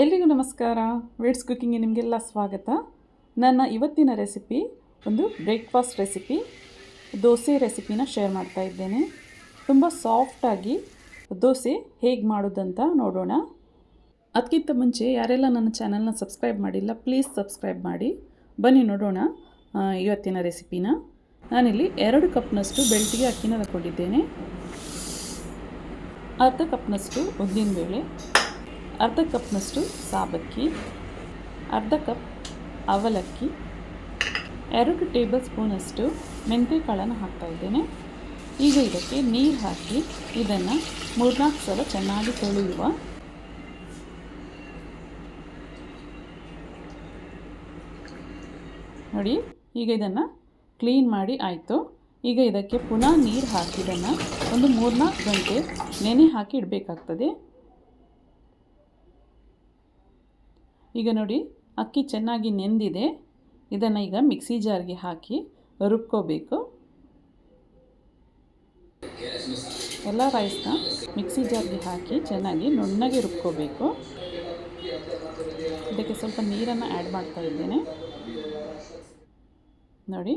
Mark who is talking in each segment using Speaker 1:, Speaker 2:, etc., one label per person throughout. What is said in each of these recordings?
Speaker 1: ಎಲ್ರಿಗೂ ನಮಸ್ಕಾರ. ವೇಡ್ಸ್ ಕುಕ್ಕಿಂಗ್ಗೆ ನಿಮಗೆಲ್ಲ ಸ್ವಾಗತ. ನನ್ನ ಇವತ್ತಿನ ರೆಸಿಪಿ ಒಂದು ಬ್ರೇಕ್ಫಾಸ್ಟ್ ರೆಸಿಪಿ ದೋಸೆ ರೆಸಿಪಿನ ಶೇರ್ ಮಾಡ್ತಾ ಇದ್ದೇನೆ. ತುಂಬ ಸಾಫ್ಟಾಗಿ ದೋಸೆ ಹೇಗೆ ಮಾಡೋದಂತ ನೋಡೋಣ. ಅದಕ್ಕಿಂತ ಮುಂಚೆ ಯಾರೆಲ್ಲ ನನ್ನ ಚಾನಲ್ನ ಸಬ್ಸ್ಕ್ರೈಬ್ ಮಾಡಿಲ್ಲ ಪ್ಲೀಸ್ ಸಬ್ಸ್ಕ್ರೈಬ್ ಮಾಡಿ. ಬನ್ನಿ ನೋಡೋಣ ಇವತ್ತಿನ ರೆಸಿಪಿನ ನಾನಿಲ್ಲಿ ಎರಡು ಕಪ್ನಷ್ಟು ಬೆಳ್ತಿಗೆ ಅಕ್ಕಿನ ತಗೊಂಡಿದ್ದೇನೆ ಅರ್ಧ ಕಪ್ನಷ್ಟು ಉದ್ದಿನಬೇಳೆ. ಅರ್ಧ ಕಪ್ನಷ್ಟು ಸಾಬಕ್ಕಿ, ಅರ್ಧ ಕಪ್ ಅವಲಕ್ಕಿ, ಎರಡು ಟೇಬಲ್ ಸ್ಪೂನಷ್ಟು ಮೆಂತ್ಯ ಕಾಳನ್ನು ಹಾಕ್ತಾ ಇದ್ದೇನೆ. ಈಗ ಇದಕ್ಕೆ ನೀರು ಹಾಕಿ ಇದನ್ನು ಮೂರ್ನಾಲ್ಕು ಸಲ ಚೆನ್ನಾಗಿ ತೊಳೆಯುವ. ನೋಡಿ, ಈಗ ಇದನ್ನು ಕ್ಲೀನ್ ಮಾಡಿ ಆಯಿತು. ಈಗ ಇದಕ್ಕೆ ಪುನಃ ನೀರು ಹಾಕಿ ಇದನ್ನು ಒಂದು ಮೂರ್ನಾಲ್ಕು ಗಂಟೆ ನೆನೆ ಹಾಕಿ ಇಡಬೇಕಾಗ್ತದೆ. ಈಗ ನೋಡಿ, ಅಕ್ಕಿ ಚೆನ್ನಾಗಿ ನೆಂದಿದೆ. ಇದನ್ನು ಈಗ ಮಿಕ್ಸಿ ಜಾರ್ಗೆ ಹಾಕಿ ರುಬ್ಕೋಬೇಕು. ಎಲ್ಲ ರೈಸ್ನ ಮಿಕ್ಸಿ ಜಾರ್ಗೆ ಹಾಕಿ ಚೆನ್ನಾಗಿ ನುಣ್ಣಗೆ ರುಬ್ಕೋಬೇಕು. ಇದಕ್ಕೆ ಸ್ವಲ್ಪ ನೀರನ್ನು ಆ್ಯಡ್ ಮಾಡ್ತಾ ಇದ್ದೇನೆ. ನೋಡಿ.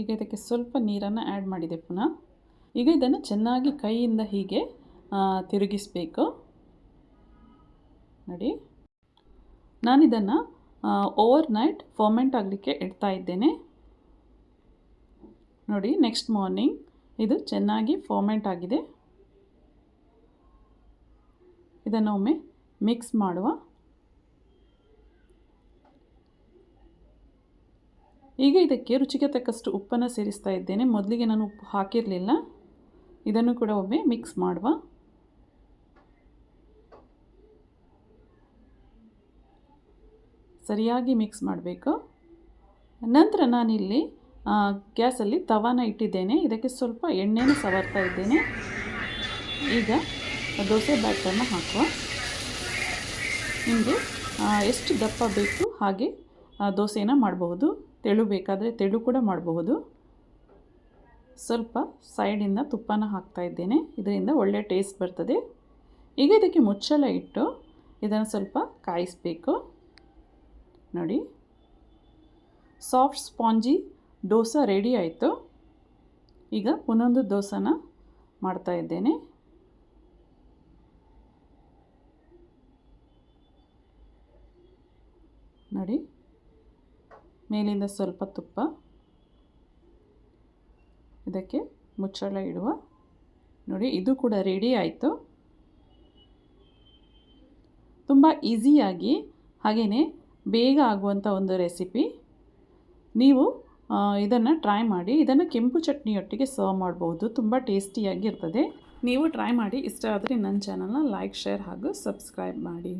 Speaker 1: ಈಗ ಇದಕ್ಕೆ ಸ್ವಲ್ಪ ನೀರನ್ನು ಆ್ಯಡ್ ಮಾಡಿದೆ ಪುನಃ. ಈಗ ಇದನ್ನು ಚೆನ್ನಾಗಿ ಕೈಯಿಂದ ಹೀಗೆ ತಿರುಗಿಸಬೇಕು. ನೋಡಿ. ನಾನಿದನ್ನು ಓವರ್ ನೈಟ್ ಫಾರ್ಮೆಂಟ್ ಆಗಲಿಕ್ಕೆ ಇಡ್ತಾ ಇದ್ದೇನೆ. ನೋಡಿ ನೆಕ್ಸ್ಟ್ ಮಾರ್ನಿಂಗ್ ಇದು ಚೆನ್ನಾಗಿ ಫಾರ್ಮೆಂಟ್ ಆಗಿದೆ. ಇದನ್ನು ಒಮ್ಮೆ ಮಿಕ್ಸ್ ಮಾಡುವ. ಈಗ ಇದಕ್ಕೆ ರುಚಿಗೆ ತಕ್ಕಷ್ಟು ಉಪ್ಪನ್ನು ಸೇರಿಸ್ತಾ ಇದ್ದೇನೆ. ಮೊದಲಿಗೆ ನಾನು ಉಪ್ಪು ಹಾಕಿರಲಿಲ್ಲ. ಇದನ್ನು ಕೂಡ ಒಮ್ಮೆ ಮಿಕ್ಸ್ ಮಾಡುವ. ಸರಿಯಾಗಿ ಮಿಕ್ಸ್ ಮಾಡಬೇಕು. ನಂತರ ನಾನಿಲ್ಲಿ ಗ್ಯಾಸಲ್ಲಿ ತವಾನ ಇಟ್ಟಿದ್ದೇನೆ. ಇದಕ್ಕೆ ಸ್ವಲ್ಪ ಎಣ್ಣೆನೂ ಸವರ್ತಾ ಇದ್ದೇನೆ. ಈಗ ದೋಸೆ ಬ್ಯಾಟರನ್ನು ಹಾಕುವ. ನಿಮಗೆ ಎಷ್ಟು ದಪ್ಪ ಬೇಕು ಹಾಗೆ ದೋಸೆನ ಮಾಡಬಹುದು. ತೆಳು ಬೇಕಾದರೆ ತೆಳು ಕೂಡ ಮಾಡಬಹುದು. ಸ್ವಲ್ಪ ಸೈಡಿಂದ ತುಪ್ಪನ ಹಾಕ್ತಾ ಇದ್ದೇನೆ. ಇದರಿಂದ ಒಳ್ಳೆ ಟೇಸ್ಟ್ ಬರ್ತದೆ. ಈಗ ಇದಕ್ಕೆ ಮುಚ್ಚಳ ಇಟ್ಟು ಇದನ್ನು ಸ್ವಲ್ಪ ಕಾಯಿಸಬೇಕು. ನೋಡಿ. ಸಾಫ್ಟ್ ಸ್ಪಾಂಜಿ ದೋಸೆ ರೆಡಿ ಆಯಿತು. ಈಗ ಪುನೊಂದು ದೋಸೆನ ಮಾಡ್ತಾ ಇದ್ದೇನೆ. ನೋಡಿ. ಮೇಲಿಂದ ಸ್ವಲ್ಪ ತುಪ್ಪ ಇದಕ್ಕೆ ಮುಚ್ಚಳ ಇಡುವ. ನೋಡಿ, ಇದು ಕೂಡ ರೆಡಿ ಆಯಿತು. ತುಂಬ ಈಸಿಯಾಗಿ ಹಾಗೆಯೇ ಬೇಗ ಆಗುವಂಥ ಒಂದು ರೆಸಿಪಿ ನೀವು ಇದನ್ನು ಟ್ರೈ ಮಾಡಿ, ಇದನ್ನು ಕೆಂಪು ಚಟ್ನಿಯೊಟ್ಟಿಗೆ ಸರ್ವ್ ಮಾಡ್ಬೋದು ತುಂಬ ಟೇಸ್ಟಿಯಾಗಿ ಇರ್ತದೆ ನೀವು ಟ್ರೈ ಮಾಡಿ, ಇಷ್ಟ ಆದರೆ ನನ್ನ ಚಾನಲ್ನ ಲೈಕ್ ಶೇರ್ ಹಾಗೂ ಸಬ್ಸ್ಕ್ರೈಬ್ ಮಾಡಿ.